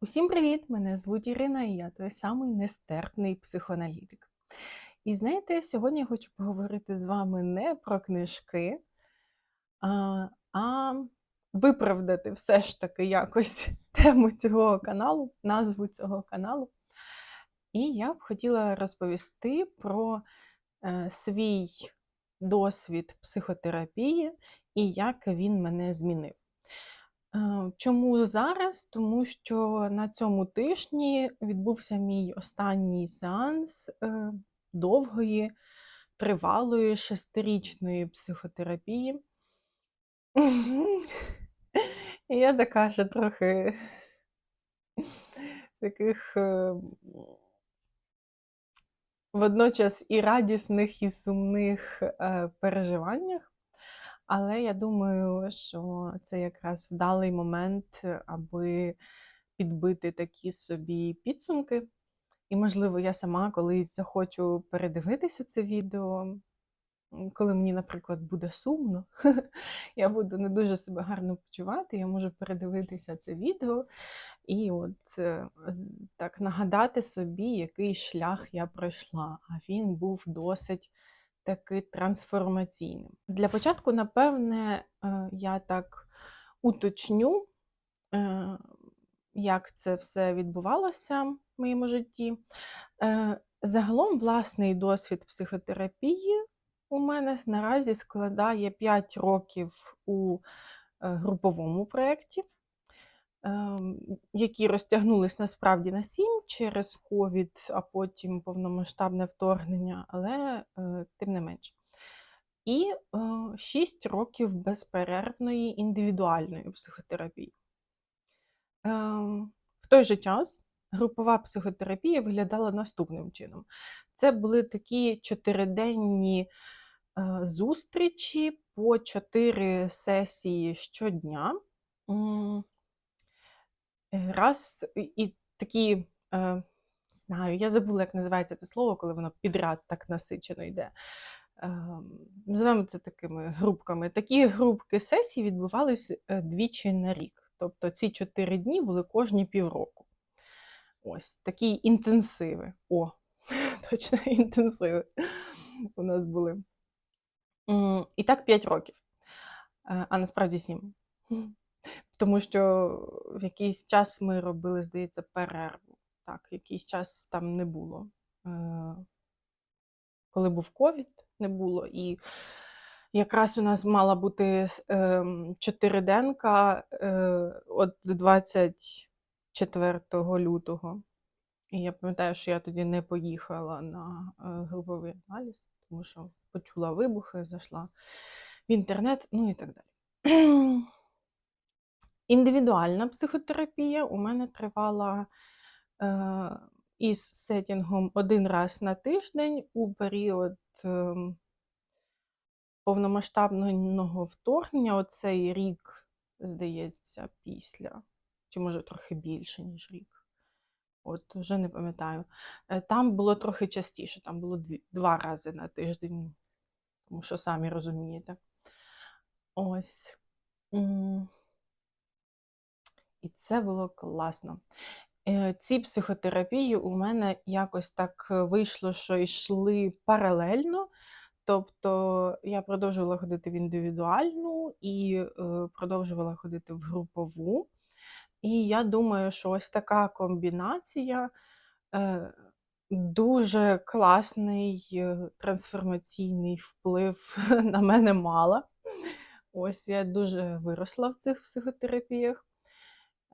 Усім привіт! Мене звуть Ірина, і я той самий нестерпний психоаналітик. І знаєте, сьогодні я хочу поговорити з вами не про книжки, а, а виправдати все ж таки якось тему цього каналу, назву цього каналу. І я б хотіла розповісти про е, свій досвід психотерапії і як він мене змінив. Е, Чому зараз? Тому що на цьому тижні відбувся мій останній сеанс е, довгої, тривалої шестирічної психотерапії. І я така ще трохи таких е, водночас і радісних, і сумних переживаннях. Але я думаю, що це якраз вдалий момент, аби підбити такі собі підсумки. І, можливо, я сама колись захочу передивитися це відео, коли мені, наприклад, буде сумно, я буду не дуже себе гарно почувати, я можу передивитися це відео і от е, так нагадати собі, який шлях я пройшла. А він був досить таки трансформаційним. Для початку, напевне, е, я так уточню, е, як це все відбувалося в моєму житті. Е, Загалом, власний досвід психотерапії у мене наразі складає 5 років у груповому проєкті, які розтягнулись насправді на 7 через ковід, а потім повномасштабне вторгнення, але е, тим не менше. І е, 6 років безперервної індивідуальної психотерапії. Ем, В той же час групова психотерапія виглядала наступним чином. Це були такі чотириденні е, зустрічі по чотири сесії щодня. Е, Раз і- такі, е, знаю, я забула, як називається це слово, коли воно підряд так насичено йде. Ем, Називаємо це такими групками. Такі групки сесій відбувались е, двічі на рік. Тобто ці чотири дні були кожні півроку. Ось такі інтенсиви. О, точно інтенсиви у нас були. І так 5 років, Е, а насправді 7. Тому що в якийсь час ми робили, здається, перерву. Так, якийсь час там не було. Е, Коли був ковід, не було. І якраз у нас мала бути ем, чотириденка е, от 24 лютого. І я пам'ятаю, що я тоді не поїхала на е, груповий аналіз, тому що почула вибухи, зайшла в інтернет, ну і так далі. Індивідуальна психотерапія у мене тривала е, із сетінгом один раз на тиждень у період ем, повномасштабного вторгнення. Оцей рік, здається, після, чи може трохи більше, ніж рік. От вже не пам'ятаю. Е, Там було трохи частіше, там було дві, два рази на тиждень, тому що самі розумієте. Ось. І це було класно. Е, Ці психотерапії у мене якось так е, вийшло, що йшли паралельно. Тобто я продовжувала ходити в індивідуальну і е, продовжувала ходити в групову. І я думаю, що ось така комбінація дуже класний трансформаційний вплив на мене мала. Ось я дуже виросла в цих психотерапіях.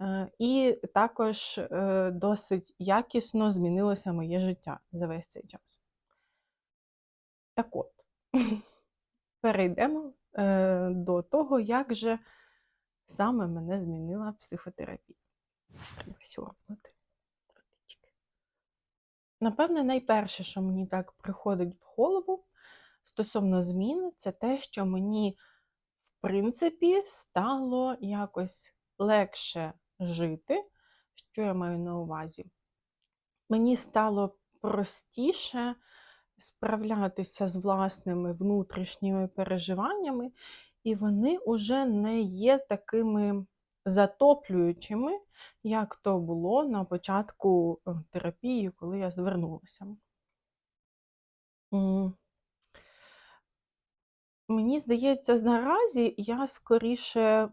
Е, І також е, досить якісно змінилося моє життя за весь цей час. Так от, перейдемо е, до того, як же саме мене змінила психотерапія. Треба водички. Напевне, найперше, що мені так приходить в голову стосовно змін, це те, що мені, в принципі, стало якось легше жити. Що я маю на увазі? Мені стало простіше справлятися з власними внутрішніми переживаннями, і вони уже не є такими затоплюючими, як то було на початку е, терапії, коли я звернулася. Мені здається, наразі я скоріше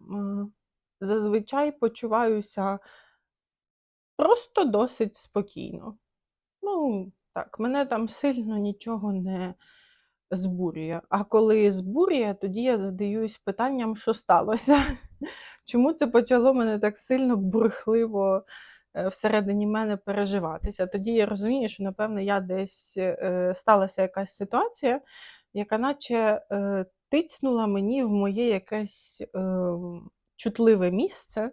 зазвичай почуваюся просто досить спокійно. Ну, так, мене там сильно нічого не збурює. А коли збурює, тоді я задаюсь питанням, що сталося. Чому це почало мене так сильно бурхливо е, всередині мене переживатися? Тоді я розумію, що, напевно, я десь е, сталася якась ситуація, яка наче е, тицнула мені в моє якесь е, чутливе місце.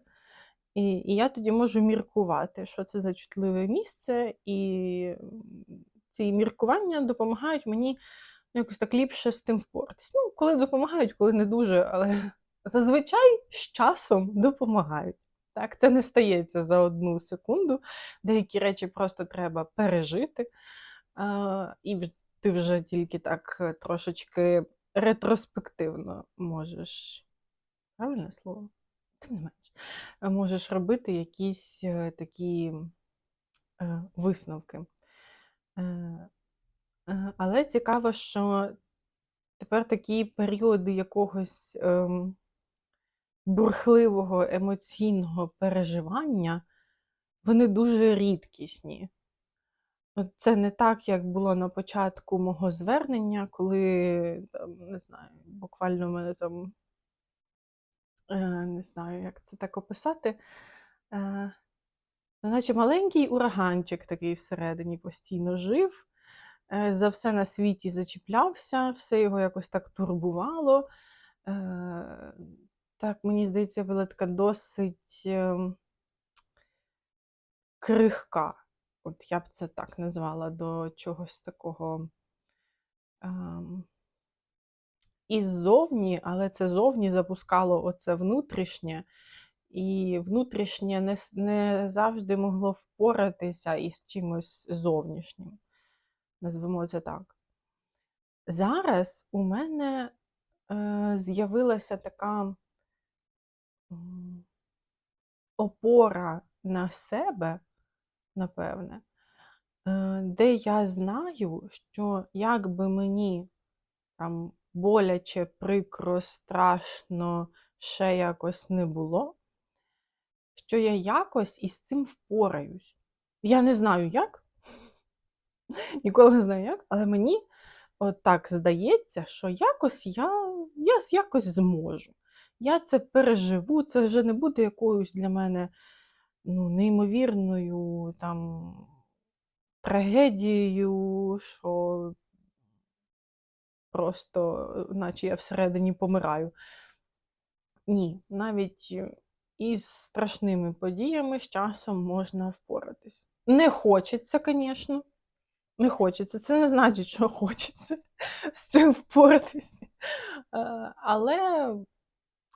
І, і я тоді можу міркувати, що це за чутливе місце, і ці міркування допомагають мені якось так ліпше з тим впоратись. Ну, коли допомагають, коли не дуже, але зазвичай з часом допомагають. Так, це не стається за одну секунду. Деякі речі просто треба пережити. А, і ти вже тільки так е, трошечки ретроспективно можеш. Правильне слово? Тим не менш, е, можеш робити якісь е, такі е, висновки. Але цікаво, що тепер такі періоди якогось ем, бурхливого емоційного переживання, вони дуже рідкісні. Це не так, як було на початку мого звернення, коли там, не знаю, буквально в мене там не знаю, як це так описати. Е, наче маленький ураганчик такий всередині постійно жив, е, за все на світі зачіплявся, все його якось так турбувало. Е, так, мені здається, була така досить ем, крихка. От я б це так назвала до чогось такого. Ем, іззовні, але це зовні запускало оце внутрішнє, і внутрішнє не, не завжди могло впоратися із чимось зовнішнім. Назвемо це так. Зараз у мене е, з'явилася така опора на себе, напевне, е, де я знаю, що як би мені там боляче, прикро, страшно, ще якось не було, що я якось із цим впораюсь. Я не знаю як, ніколи не знаю як, але мені так здається, що якось я, я якось зможу. Я це переживу, це вже не буде якоюсь для мене ну, неймовірною там трагедією, що просто, е, наче я всередині помираю. Ні, навіть е, із страшними подіями з часом можна впоратись. Не хочеться, звісно. Не хочеться. Це не значить, що хочеться з цим впоратися. Е, Але,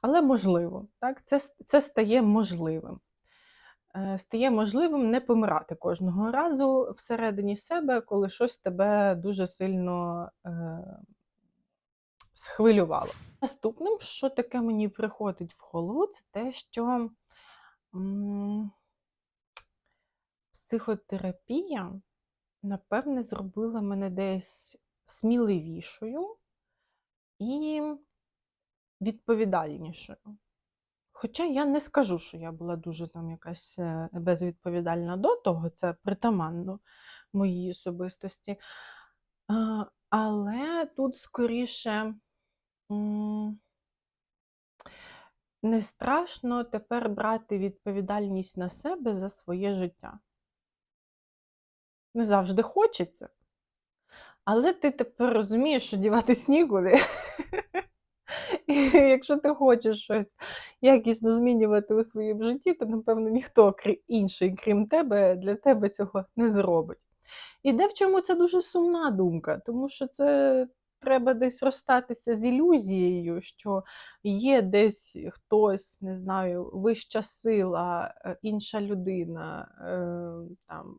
але можливо. Так? Це, це стає можливим. Стає можливим не помирати кожного разу всередині себе, коли щось тебе дуже сильно схвилювало. Наступним, що таке мені приходить в голову, це те, що м, психотерапія, напевне, зробила мене десь сміливішою і відповідальнішою. Хоча я не скажу, що я була дуже там якась е, безвідповідальна до того, це притаманно моїй особистості. Але тут скоріше не страшно тепер брати відповідальність на себе за своє життя. Не завжди хочеться, але ти тепер розумієш, що діватись нікуди. І якщо ти хочеш щось якісно змінювати у своєму житті, то, напевно, ніхто інший, крім тебе, для тебе цього не зробить. І де в чому це дуже сумна думка, тому що це треба десь розстатися з ілюзією, що є десь хтось, не знаю, вища сила, е, інша людина, е, там,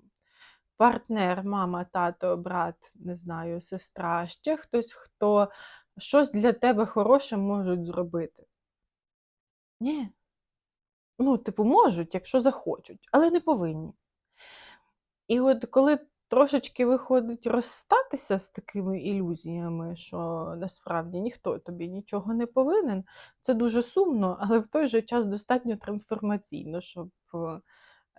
партнер, мама, тато, брат, не знаю, сестра, ще хтось, хто щось для тебе хороше можуть зробити. Ні. Ну, типу, можуть, якщо захочуть, але не повинні. І от коли трошечки виходить розстатися з такими ілюзіями, що насправді ніхто тобі нічого не повинен, це дуже сумно, але в той же час достатньо трансформаційно, щоб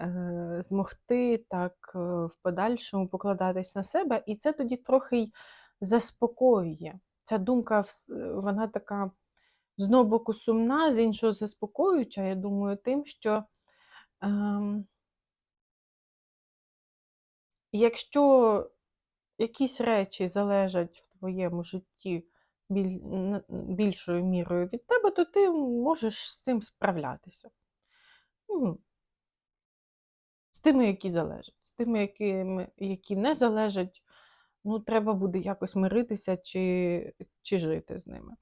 е, змогти так е, в подальшому покладатись на себе. І це тоді трохи й заспокоює. Ця думка вона така з одного боку сумна, з іншого заспокоююча, я думаю, тим, що. ем, Якщо якісь речі залежать в твоєму житті біль... більшою мірою від тебе, то ти можеш з цим справлятися. Ну, з тими, які залежать. З тими, які, які не залежать, ну, треба буде якось миритися чи, чи жити з ними.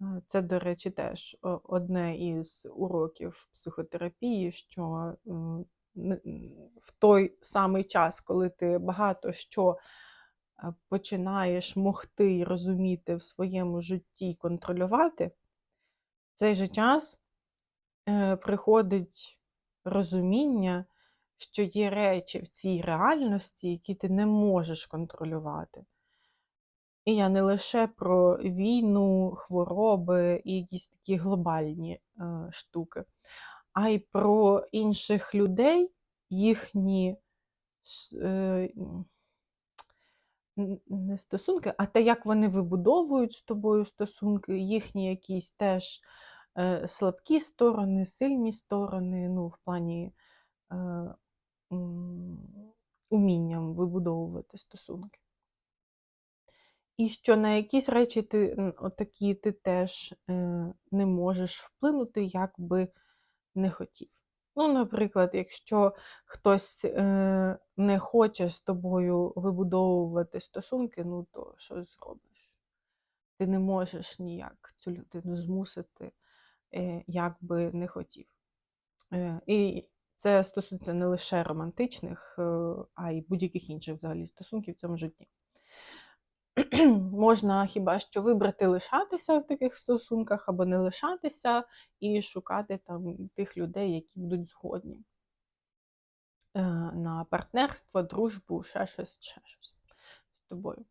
Е, Це, до речі, теж одне із уроків психотерапії, що в той самий час, коли ти багато що е, починаєш могти і розуміти в своєму житті контролювати, в цей же час е, приходить розуміння, що є речі в цій реальності, які ти не можеш контролювати. І я не лише про війну, хвороби і якісь такі глобальні е, штуки, а й про інших людей, їхні е, не стосунки, а те, як вони вибудовують з тобою стосунки, їхні якісь теж е, слабкі сторони, сильні сторони, ну, в плані е, умінням вибудовувати стосунки. І що на якісь речі ти отакі ти теж е, не можеш вплинути, як би не хотів. Ну, наприклад, якщо хтось е, не хоче з тобою вибудовувати стосунки, ну то що зробиш? Ти не можеш ніяк цю людину змусити, е, як би не хотів. Е, і це стосується не лише романтичних, е, а й будь-яких інших взагалі стосунків в цьому житті. Можна хіба що вибрати лишатися в таких стосунках або не лишатися, і шукати там тих людей, які будуть згодні е, на партнерство, дружбу, ще щось, ще щось з тобою.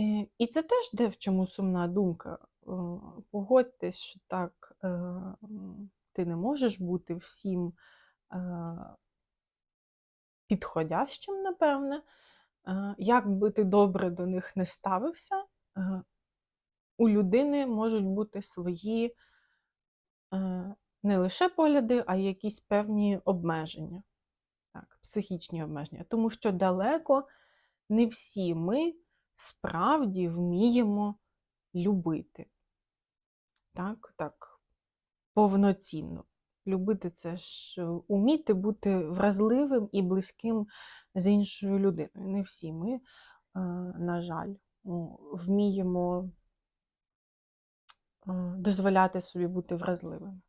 Е, І це теж де в чому сумна думка. Е, Погодьтесь, що так ти не можеш бути всім підходящим, напевне. Е, Як би ти добре до них не ставився, е, у людини можуть бути свої е, не лише погляди, а й якісь певні обмеження, так, психічні обмеження. Тому що далеко не всі ми справді вміємо любити. Так, так, повноцінно. Любити це ж уміти бути вразливим і близьким з іншою людиною. Не всі ми, е, на жаль, вміємо е, дозволяти собі бути вразливими.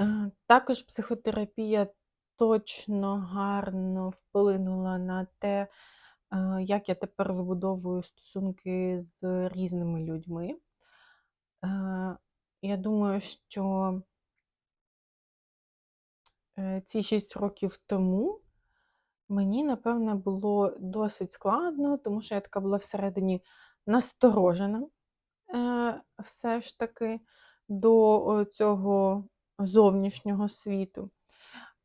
Е, Також психотерапія точно гарно вплинула на те, як я тепер вибудовую стосунки з різними людьми. Я думаю, що ці 6 років тому мені, напевне, було досить складно, тому що я така була всередині насторожена е, все ж таки до цього зовнішнього світу.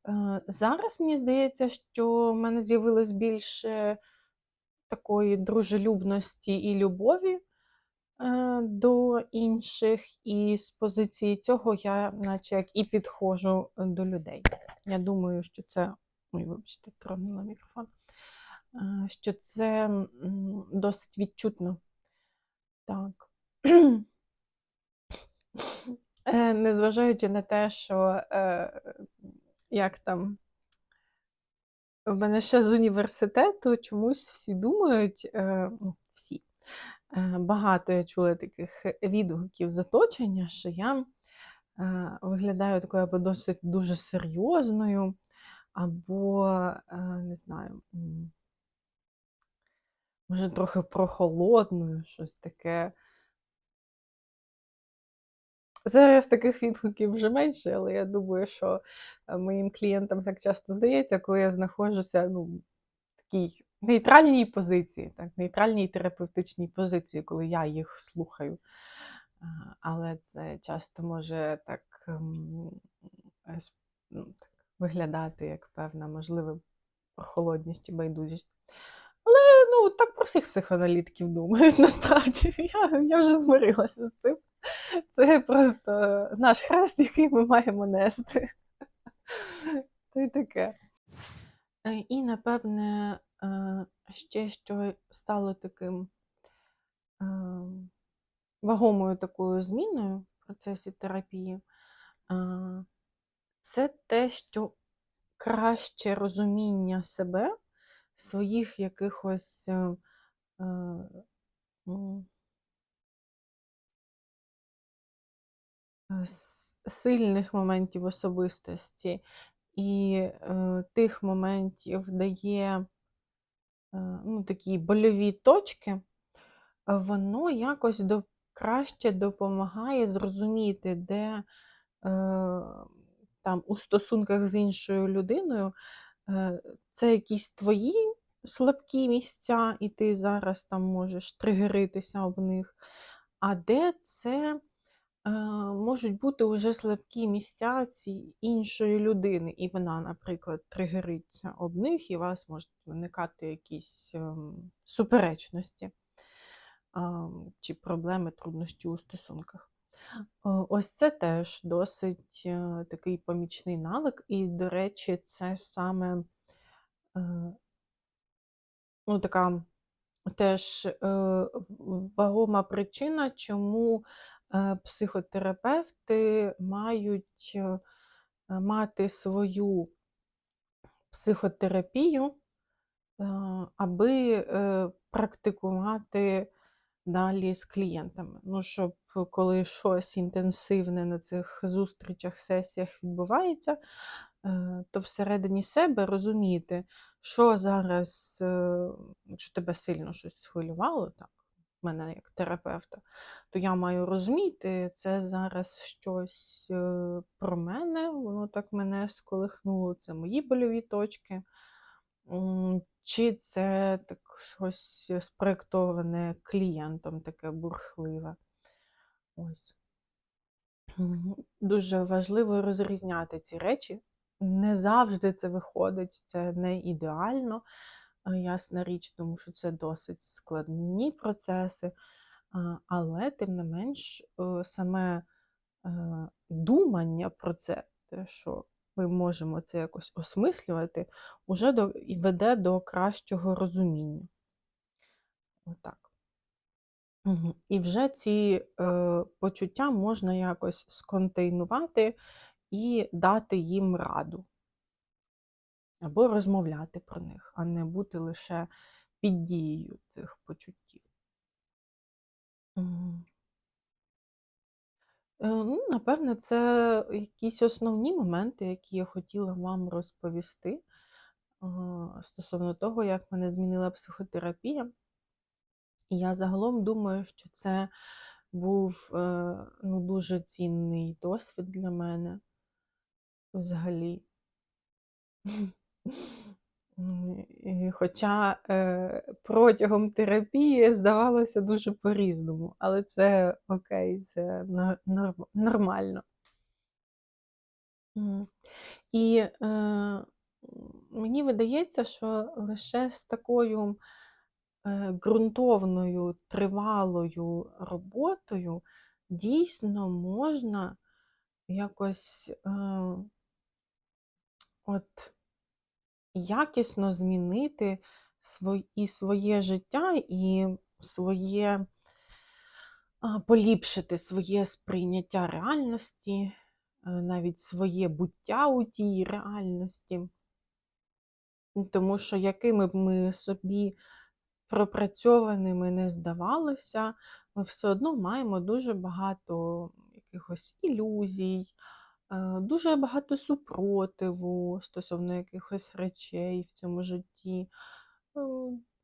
Е, Зараз мені здається, що в мене з'явилось більше такої дружелюбності і любові е, до інших, і з позиції цього я, наче як і підходжу до людей. Я думаю, що це. Ой, вибачте, тронула мікрофон. Е, Що це досить відчутно. Так. Е, Незважаючи на те, що е, як там в мене ще з університету чомусь всі думають, ну, всі. Багато я чула таких відгуків з оточення, що я виглядаю такою або досить дуже серйозною, або, е, не знаю, може, трохи прохолодною, щось таке. Зараз таких відгуків вже менше, але я думаю, що е, моїм клієнтам так часто здається, коли я знаходжуся ну, в такій нейтральній позиції, так, нейтральній терапевтичній позиції, коли я їх слухаю. Але це часто може так, ем, е, ну, так виглядати як певна, можливо, прохолодність чи байдужість. Але ну, так про всіх психоаналітиків думають насправді. Я, я вже змирилася з цим. Це просто наш хрест, який ми маємо нести. То й таке. Е, І, напевне, е, ще що стало таким е, вагомою такою зміною в процесі терапії, це те, що краще розуміння себе, своїх якихось е, е, с- сильних моментів особистості. І е, тих моментів, де є е, ну, такі больові точки, воно якось до, краще допомагає зрозуміти, де е, там у стосунках з іншою людиною е, це якісь твої слабкі місця, і ти зараз там можеш тригеритися об них, а де це е, можуть бути вже слабкі місця ці іншої людини, і вона, наприклад, тригериться об них, і у вас можуть виникати якісь ем, суперечності ам, чи проблеми, труднощі у стосунках. О, Ось це теж досить е, такий помічний навик, і, до речі, це саме е, ну, така теж е, вагома причина, чому е, психотерапевти мають е, мати свою психотерапію, е, аби е, практикувати далі з клієнтами. Ну, щоб коли щось інтенсивне на цих зустрічах, сесіях відбувається, е, то всередині себе розуміти, що зараз, е, якщо тебе сильно щось схвилювало, так, мене як терапевта, то я маю розуміти, це зараз щось е, про мене, воно так мене сколихнуло, це мої больові точки. Чи це так щось спроєктоване клієнтом, таке бурхливе. Ось. Дуже важливо розрізняти ці речі. Не завжди це виходить, це не ідеально, ясна річ, тому що це досить складні процеси. Але, тим не менш, е, саме е, думання про це, те, що ми можемо це якось осмислювати, уже веде до кращого розуміння. Отак. І вже ці е, почуття можна якось сконтейнувати і дати їм раду, або розмовляти про них, а не бути лише під дією цих почуттів. Е, Ну, напевне, це якісь основні моменти, які я хотіла вам розповісти стосовно того, як мене змінила психотерапія. І я загалом думаю, що це був е, ну, дуже цінний досвід для мене взагалі. Хоча е, протягом терапії здавалося дуже по-різному, але це окей, це норм- нормально. І е, мені видається, що лише з такою ґрунтовною, тривалою роботою дійсно можна якось е, от якісно змінити і своє життя, і своє поліпшити своє сприйняття реальності, е, навіть своє буття у тій реальності. Тому що якими б ми собі пропрацьованими не здавалося, ми все одно маємо дуже багато якихось ілюзій, е, дуже багато супротиву стосовно якихось речей в цьому житті. Е,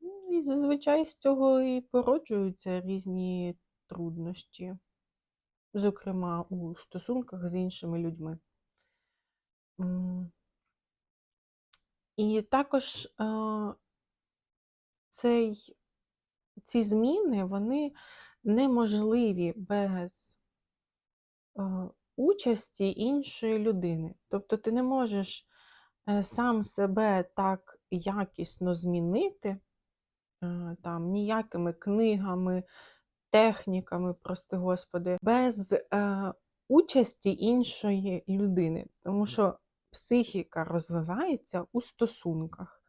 ну, І зазвичай з цього і породжуються різні труднощі. зокрема у стосунках з іншими людьми. І також е, цей, ці зміни вони неможливі без е, участі іншої людини. Тобто ти не можеш е, сам себе так якісно змінити, е, там, ніякими книгами, техніками, прости Господи, без участі іншої людини. Тому що психіка розвивається у стосунках.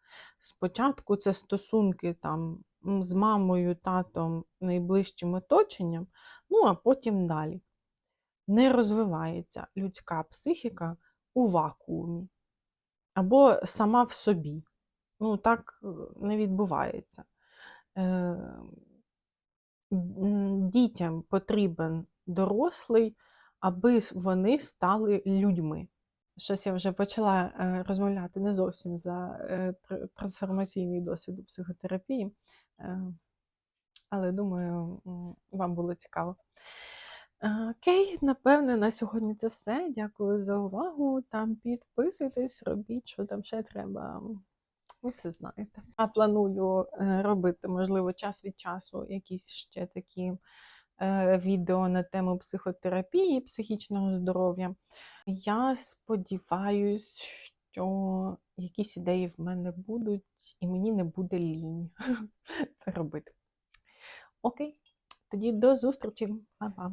Спочатку це стосунки там з мамою, татом, найближчим оточенням, ну а потім далі. Не розвивається людська психіка у вакуумі або сама в собі. Ну, так е, не відбувається. Е, Дітям потрібен дорослий, аби вони стали людьми. Щось я вже почала е, розмовляти не зовсім за е, трансформаційний досвід у психотерапії, е, але думаю, вам було цікаво. Окей, напевне, на сьогодні це все. Дякую за увагу. Там підписуйтесь, робіть, що там ще треба. Ви все знаєте. А планую робити, можливо, час від часу якісь ще такі відео на тему психотерапії, психічного здоров'я. Я сподіваюся, що якісь ідеї в мене будуть, і мені не буде лінь це робити. Окей, тоді до зустрічі. Па-па.